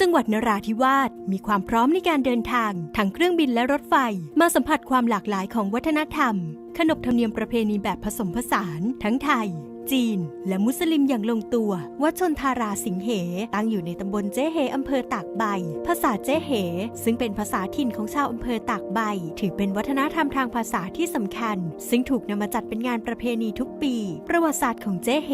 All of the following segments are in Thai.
จังหวัดนราธิวาสมีความพร้อมในการเดินทางทั้งเครื่องบินและรถไฟ มาสัมผัสความหลากหลายของวัฒนธรรม ขนบธรรมเนียมประเพณีแบบผสมผสาน ทั้งไทย จีน และมุสลิมอย่างลงตัว วัดชนทาราสิงเห ตั้งอยู่ในตำบลเจ๊เหอำเภอตากใบ ภาษาเจ๊เห ซึ่งเป็นภาษาถิ่นของชาวอำเภอตากใบ ถือเป็นวัฒนธรรมทางภาษาที่สำคัญ ซึ่งถูกนำมาจัดเป็นงานประเพณีทุกปี ประวัติศาสตร์ของเจ๊เห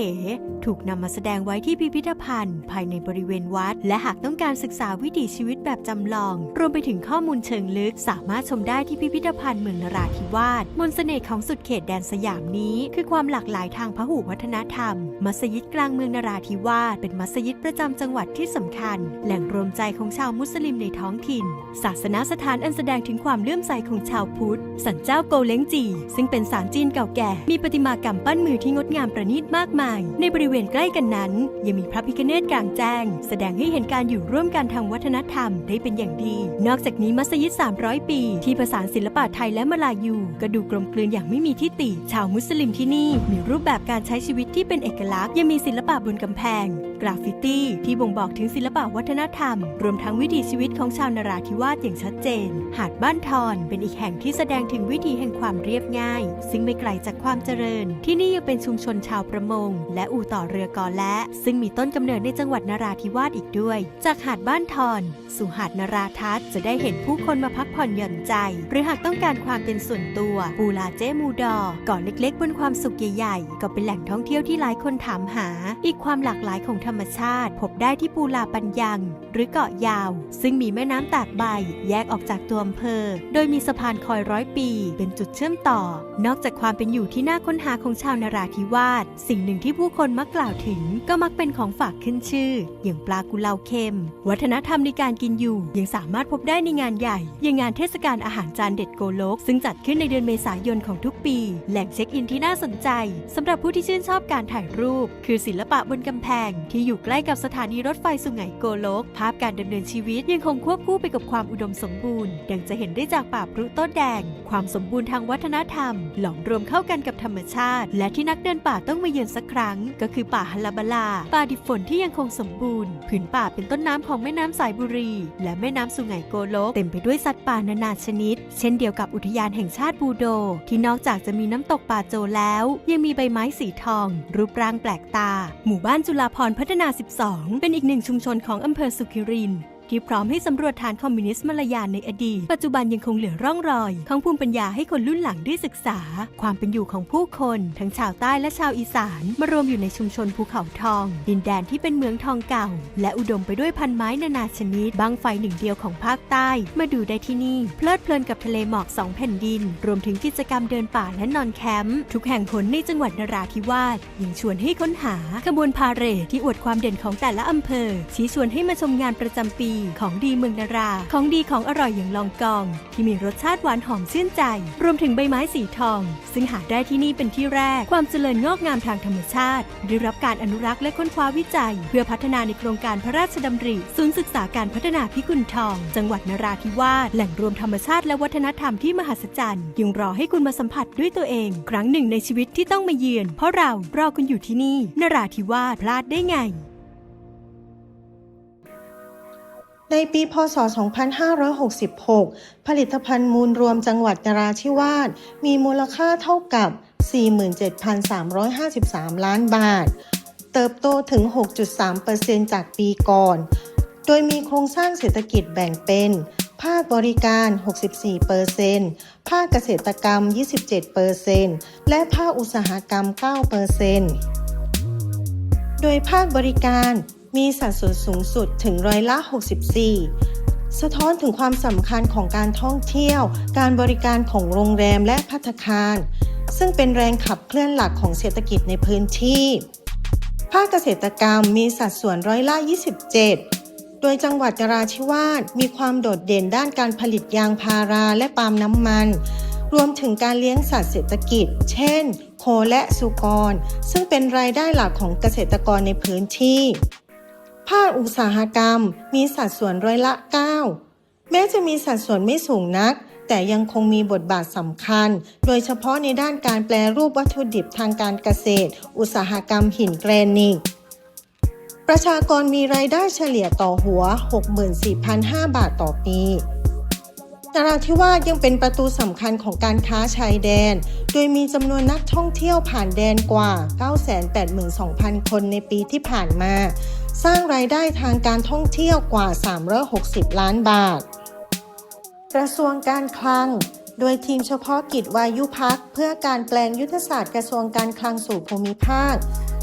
ถูกนำมาแสดงไว้ที่พิพิธภัณฑ์ ภายในบริเวณวัด และหากต้องการศึกษาวิถีชีวิตแบบจำลอง รวมไปถึงข้อมูลเชิงลึก สามารถชมได้ที่พิพิธภัณฑ์เมืองนราธิวาสมนต์เสน่ห์ของสุดเขตแดนสยามนี้ คือความหลากหลายทางพหุวัฒนธรรม มัสยิดกลางเมืองนราธิวาสเป็นมัสยิดประจำจังหวัดที่สำคัญ แหล่งรวมใจของชาวมุสลิมในท้องถิ่น ศาสนาสถานอันแสดงถึงความเลื่อมใสของชาวพุทธ สันเจ้าโกเล้งจี ซึ่งเป็นศาลจีนเก่าแก่ มีประติมากรรมปั้นมือที่งดงามประณีตมากมาย ในบริเวณใกล้กันนั้น ยังมีพระพิฆเนศกลางแจ้ง แสดงให้เห็นการอยู่ร่วมกันทางวัฒนธรรมได้เป็นอย่างดี นอกจากนี้มัสยิด 300 ปี ที่ผสานศิลปะไทยและมาลายูก็ดูกลมกลืนอย่างไม่มีที่ติ ชาวมุสลิมที่นี่มีรูปแบบการใช้ชีวิตที่เป็นเอกลักษณ์ยังมีศิลปะบนกำแพง กราฟฟิตี้ ที่บ่งบอกถึงศิลปะวัฒนธรรม รวมทั้งวิถีชีวิตของชาวนราธิวาสอย่างชัดเจน หาดบ้านทอนเป็นอีกแห่งที่แสดงถึงวิถีแห่งความเรียบง่าย ซึ่งไม่ไกลจากความเจริญ ที่นี่ยังเป็นชุมชนชาวประมง และอู่ต่อเรือกอและ ซึ่งมีต้นกำเนิดในจังหวัดนราธิวาสอีกด้วย จากหาดบ้านทอนสู่หาดนราทัศน์จะได้เห็นผู้คนมาพักผ่อนหย่อนใจ หรือหากต้องการความเป็นส่วนตัวปูลาเจมูดอเกาะเล็ก ๆ บนความสุขใหญ่ๆก็เป็นแหล่งท่ององเที่ยวที่หลายคนถามหา อีกความหลากหลายของธรรมชาติ พบได้ที่ปูลาปัญญัง หรือเกาะยาว ซึ่งมีแม่น้ำตากใบ แยกออกจากตัวอำเภอ โดยมีสะพานคอยร้อยปี เป็นจุดเชื่อมต่อ นอกจากความเป็นอยู่ที่น่าค้นหาของชาวนาราธิวาสสิ่งหนึ่งที่ผู้คนมักกล่าวถึง ก็มักเป็นของฝากขึ้นชื่อ อย่างปลากุเลาเค็ม วัฒนธรรมในการกินอยู่ยังสามารถพบได้ในงานใหญ่ อย่างงานเทศกาลอาหารจานเด็ดโกโลก ซึ่งจัดขึ้นในเดือนเมษายนของทุกปี แหล่งเช็คอินที่น่าสนใจสำหรับผู้ที่ชื่นชอบการถ่ายรูป คือศิลปะบนกำแพง ที่อยู่ใกล้กับสถานีรถไฟสุไหงโกโลก ภาพการดำเนินชีวิตยังคงควบคู่ไปกับความอุดมสมบูรณ์ ดังจะเห็นได้จากป่าพรุต้นแดง ความสมบูรณ์ทางวัฒนธรรม หลอมรวมเข้ากันกับธรรมชาติ และที่นักเดินป่าต้องมาเยือนสักครั้ง ก็คือป่าฮัลลาบาลา ป่าดิบฝนที่ยังคงสมบูรณ์ผืนป่าเป็นต้นน้ำของแม่น้ำสายบุรี และแม่น้ำสุไหงโกโลก เต็มไปด้วยสัตว์ป่านานาชนิด เช่นเดียวกับอุทยานแห่งชาติบูโด ที่นอกจากจะมีน้ำตกป่าโจแล้ว ยังมีใบไม้สีทองรูปร่างแปลกตา หมู่บ้านจุฬาพรพัฒนา 12 เป็นอีกหนึ่งชุมชนของอำเภอสุขิริน ที่พร้อมให้สำรวจฐานคอมมิวนิสต์มลายาในอดีต ปัจจุบันยังคงเหลือร่องรอย ของภูมิปัญญาให้คนรุ่นหลังได้ศึกษา ความเป็นอยู่ของผู้คน ทั้งชาวใต้และชาวอีสาน มารวมอยู่ในชุมชนภูเขาทอง ดินแดนที่เป็นเมืองทองเก่า และอุดมไปด้วยพันไม้นานาชนิดบางไฟหนึ่งเดียวของภาคใต้ มาดูได้ที่นี่ เพลิดเพลินกับทะเลหมอกสองแผ่นดิน รวมถึงกิจกรรมเดินป่าและนอนแคมป์ทุกแห่งหนในจังหวัดนราธิวาสยังชวนให้ค้นหาขบวนพาเหรดที่อวดความเด่นของแต่ละอำเภอชี้ชวนให้มาชมงานประจำปีของดีเมืองนารา ของดีของอร่อยอย่างลองกอง ที่มีรสชาติหวานหอมชื่นใจ รวมถึงใบไม้สีทอง ซึ่งหาได้ที่นี่เป็นที่แรก ความเจริญงอกงามทางธรรมชาติ ได้รับการอนุรักษ์และค้นคว้าวิจัย เพื่อพัฒนาในโครงการพระราชดำริศูนย์ศึกษาการพัฒนาพิกุลทอง จังหวัดนราธิวาสแหล่งรวมธรรมชาติและวัฒนธรรมที่มหัศจรรย์ยังรอให้คุณมาสัมผัสด้วยตัวเอง ครั้งหนึ่งในชีวิตที่ต้องมาเยือน เพราะเรารอคุณอยู่ที่นี่นราธิวาสพลาดได้ไง ในปีพศ 2566 ผลิตภัณฑ์มูลรวมจังหวัดนราธิวาสมีมูลค่าเท่ากับ 47,353 ล้านบาท เติบโตถึง 6.3%จากปีก่อน โดยมีโครงสร้างเศรษฐกิจแบ่งเป็น ภาคบริการ 64%ภาคเกษตรกรรม 27%และภาคอุตสาหกรรม 9%โดยภาคบริการ มีสัดส่วนสูงสุดถึงร้อยละ 64 สะท้อนถึงความสำคัญของการท่องเที่ยว การบริการของโรงแรมและพัตตาคาร ซึ่งเป็นแรงขับเคลื่อนหลักของเศรษฐกิจในพื้นที่ ภาคเกษตรกรรมมีสัดส่วนร้อยละ 27 โดยจังหวัดนราธิวาสมีความโดดเด่นด้านการผลิตยางพาราและปาล์มน้ำมันรวมถึงการเลี้ยงสัตว์เศรษฐกิจ เช่น โคและสุกร ซึ่งเป็นรายได้หลักของเกษตรกรในพื้นที่ ภาคอุตสาหกรรมมีสัดส่วนร้อยละ 9 แม้จะมีสัดส่วนไม่สูงนัก แต่ยังคงมีบทบาทสำคัญ โดยเฉพาะในด้านการแปลรูปวัตถุดิบทางการเกษตร อุตสาหกรรมหินแกรนิตประชากรมีรายได้เฉลี่ยต่อหัว 64,005 บาทต่อปี นราธิวาสยังเป็นประตูสำคัญของการค้าชายแดน โดยมีจำนวนนักท่องเที่ยวผ่านแดนกว่า 982,000 คนในปีที่ผ่านมา สร้างรายได้ทางการท่องเที่ยวกว่า 360 ล้านบาท กระทรวงการคลังโดยทีมเฉพาะกิจวายุพักเพื่อการแปลงยุทธศาสตร์กระทรวงการคลังสู่ภูมิภาค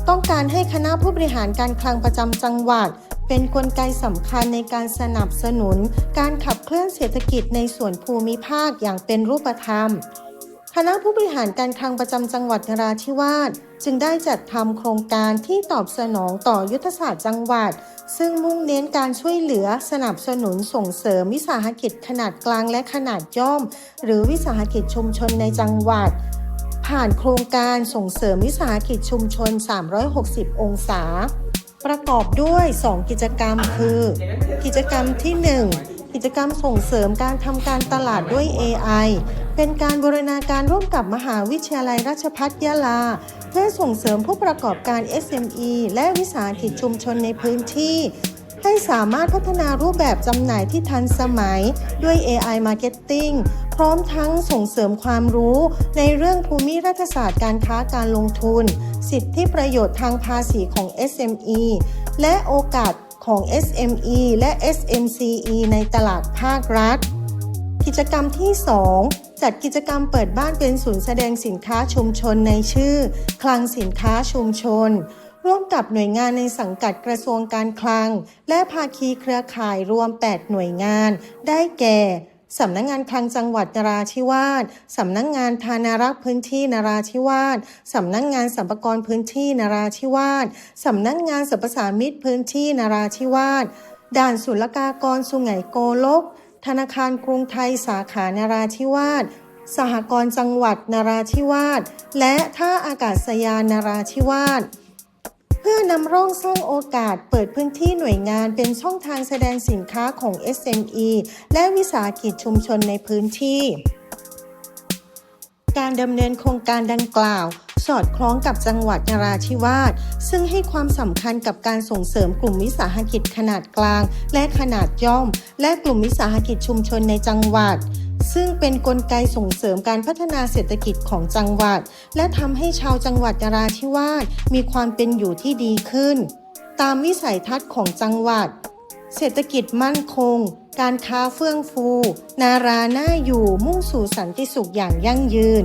ต้องการให้คณะผู้บริหารการคลังประจำจังหวัด เป็นนกลไกสำคัญในการสนับสนุน การขับเคลื่อนเศรษฐกิจในส่วนภูมิภาคอย่างเป็นรูปธรรม คณะผู้บริหารการคลังประจำจังหวัดนราธิวาสจึงได้จัดทำโครงการที่ตอบสนองต่อยุทธศาสตร์จังหวัด ซึ่งมุ่งเน้นการช่วยเหลือสนับสนุนส่งเสริมวิสาหกิจขนาดกลางและขนาดย่อม หรือวิสาหกิจชุมชนในจังหวัด ผ่านโครงการส่งเสริมวิสาหกิจชุมชน 360 องศา ประกอบด้วย 2 กิจกรรมคือ กิจกรรมที่ 1 กิจกรรมส่งเสริมการทำการตลาดด้วย AI เป็นการบูรณาการร่วมกับมหาวิทยาลัยราชภัฏยะลา เพื่อส่งเสริมผู้ประกอบการ SME และวิสาหกิจชุมชนในพื้นที่ ให้สามารถพัฒนารูปแบบจำหน่ายที่ทันสมัยด้วย AI Marketing พร้อมทั้งส่งเสริมความรู้ในเรื่องภูมิรัฐศาสตร์การค้าการลงทุน สิทธิประโยชน์ทางภาษีของ SME และโอกาสของ SME และ SMCE ในตลาดภาครัฐ กิจกรรมที่ 2 จัดกิจกรรมเปิดบ้านเป็นศูนย์แสดงสินค้าชุมชนในชื่อ คลังสินค้าชุมชน ร่วมกับหน่วยงานในสังกัดกระทรวงการคลัง และภาคีเครือข่ายรวม 8 หน่วยงาน ได้แก่สำนักงงานคลังจังหวัดนราธิวาส สำนักงงานธานารักษ์พื้นที่นราธิวาส สำนักงงานสรรพากรพื้นที่นราธิวาส สำนักงานสรรพสามิตพื้นที่นราธิวาส ด่านศุลกากรสุไหงโกลก ธนาคารกรุงไทยสาขานราธิวาส สหกรณ์จังหวัดนราธิวาส และท่าอากาศยานนราธิวาส พื่อนำร่องสร้างโอกาสเปิดพื้นที่หน่วยงานเป็นช่องทางแสดงสินค้าของ SME และวิสาหกิจชุมชนในพื้นที่ การดำเนินโครงการดังกล่าว สอดคล้องกับจังหวัดนราธิวาสซึ่งให้ความสำคัญกับการส่งเสริมกลุ่มวิสาหกิจขนาดกลาง และขนาดย่อม และกลุ่มวิสาหกิจชุมชนในจังหวัด ซึ่งเป็นนกลไกส่งเสริมการพัฒนาเศรษฐกิจของจังหวัด และทำให้ชาวจังหวัดนราธิวาสมีความเป็นอยู่ที่ดีขึ้น ตามวิสัยทัศน์ของจังหวัด เศรษฐกิจมั่นคง การค้าเฟื่องฟู นาราหน้าอยู่มุ่งสู่สันติสุขอย่างยั่งยืน